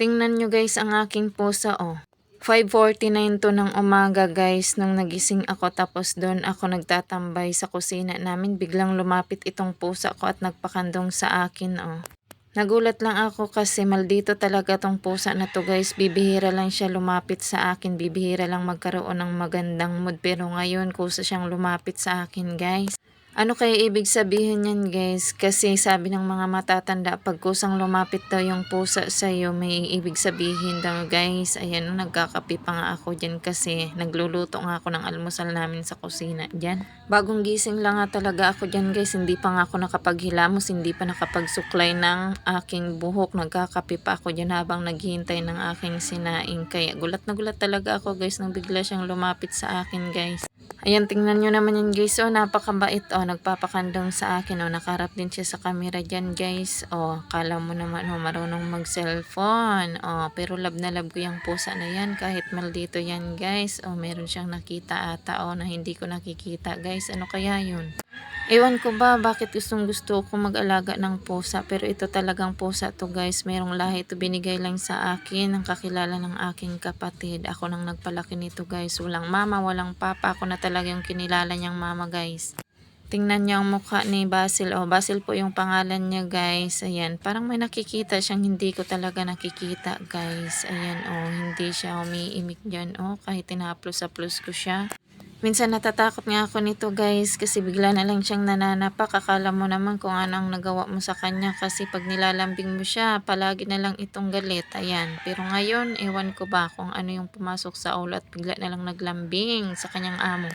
Tingnan nyo guys ang aking pusa oh. 5.49 to ng umaga guys nung nagising ako tapos doon ako nagtatambay sa kusina namin biglang lumapit itong pusa ko at nagpakandong sa akin oh. Nagulat lang ako kasi maldito talaga tong pusa na to guys. Bibihira lang siya lumapit sa akin. Bibihira lang magkaroon ng magandang mood. Pero ngayon kusa siyang lumapit sa akin guys. Ano kaya ibig sabihin yan guys? Kasi sabi ng mga matatanda, pag kusang lumapit daw yung pusa sa'yo, may ibig sabihin daw guys. Ayan, oh, nagkakape pa nga ako dyan kasi nagluluto nga ako ng almusal namin sa kusina dyan. Bagong gising lang nga talaga ako dyan guys. Hindi pa nga ako nakapaghilamos, hindi pa nakapagsuklay ng aking buhok. Nagkakape pa ako dyan habang naghihintay ng aking sinaing. Kaya gulat na gulat talaga ako guys nang bigla siyang lumapit sa akin guys. Ayan, tingnan nyo naman yan guys. Oh, napakabait. Oh, nagpapakandong sa akin. Oh, nakarap din siya sa camera dyan guys. Oh, kala mo naman oh, marunong mag-cellphone. Oh, pero love na love ko yung pusa na yan. Kahit maldito yan guys. Oh, meron siyang nakita ata. Oh, na hindi ko nakikita guys. Ano kaya yun? Ewan ko ba bakit gustong gusto ko mag-alaga ng pusa pero ito talagang pusa to guys. Merong lahi ito binigay lang sa akin ng kakilala ng aking kapatid. Ako nang nagpalaki nito guys. Walang mama, walang papa. Ako na talaga yung kinilala niyang mama guys. Tingnan niyo ang mukha ni Basil. Oh, Basil po yung pangalan niya guys. Ayan, parang may nakikita siyang hindi ko talaga nakikita guys. Ayan, oh, hindi siya umiimik dyan. Oh, kahit tinaplos-aplos ko siya. Minsan natatakot nga ako nito guys kasi bigla na lang siyang nananapak. Akala mo naman kung ano ang nagawa mo sa kanya kasi pag nilalambing mo siya, palagi na lang itong galit. Ayan. Pero ngayon, ewan ko ba kung ano yung pumasok sa ulo at bigla na lang naglambing sa kanyang amo.